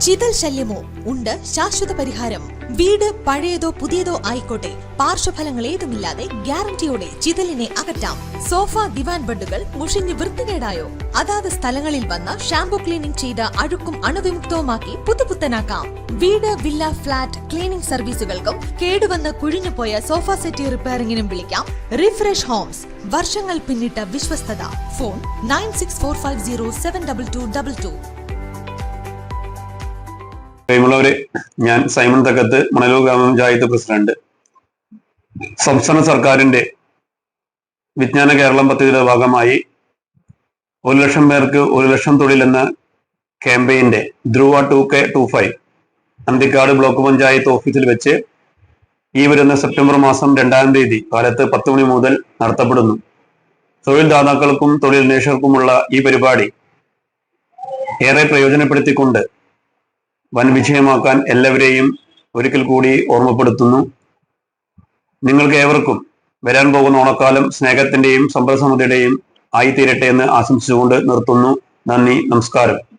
ചിതൽ ശല്യമോ? ഉണ്ട് ശാശ്വത പരിഹാരം. വീട് പഴയതോ പുതിയതോ ആയിക്കോട്ടെ. പാർശ്വഫലങ്ങൾ ഏതുമില്ലാതെ ഗ്യാരണ്ടിയോടെ ചിതലിനെ അകറ്റാം. സോഫ ദിവാൻ ബെഡുകൾ മുഷിഞ്ഞ് വൃത്തികേടായോ? അതാത് സ്ഥലങ്ങളിൽ വന്ന ഷാംപൂ ക്ലീനിംഗ് ചെയ്ത് അഴുക്കും അണുവിമുക്തവുമാക്കി പുതുപുത്തനാക്കാം. വീട് വില്ല ഫ്ലാറ്റ് ക്ലീനിംഗ് സർവീസുകൾക്കും കേടുവന്ന് കുഴിഞ്ഞുപോയ സോഫ സെറ്റ് റിപ്പയറിംഗിനും വിളിക്കാം. Refresh homes. വർഷങ്ങൾ പിന്നിട്ട വിശ്വസ്തത. Phone nine six four five zero seven double two double two. പ്രിയമുള്ളവരെ ഞാൻ സൈമൺ തക്കത്ത് മണലൂർ ഗ്രാമപഞ്ചായത്ത് പ്രസിഡന്റ്. സംസ്ഥാന സർക്കാരിന്റെ വിജ്ഞാന കേരളം പദ്ധതിയുടെ ഭാഗമായി ഒരു ലക്ഷം പേർക്ക് ഒരു ലക്ഷം തൊഴിൽ എന്ന ക്യാമ്പയിന്റെ Dhruva two K two five Anthikad block panchayat ഓഫീസിൽ വെച്ച് ഈ വരുന്ന സെപ്റ്റംബർ മാസം രണ്ടാം തീയതി കാലത്ത് പത്ത് മണി മുതൽ നടത്തപ്പെടുന്നു. തൊഴിൽ ദാതാക്കൾക്കും തൊഴിൽ അന്വേഷകർക്കുമുള്ള ഈ പരിപാടി ഏറെ പ്രയോജനപ്പെടുത്തിക്കൊണ്ട് വൻ വിജയമാക്കാൻ എല്ലാവരെയും ഒരിക്കൽ കൂടി ഓർമ്മപ്പെടുത്തുന്നു. നിങ്ങൾക്ക് ഏവർക്കും വരാൻ പോകുന്ന ഓണക്കാലം സ്നേഹത്തിന്റെയും സമ്പദ് സമൃദ്ധിയുടെയും ആയിത്തീരട്ടെ എന്ന് ആശംസിച്ചുകൊണ്ട് നിർത്തുന്നു. നന്ദി നമസ്കാരം.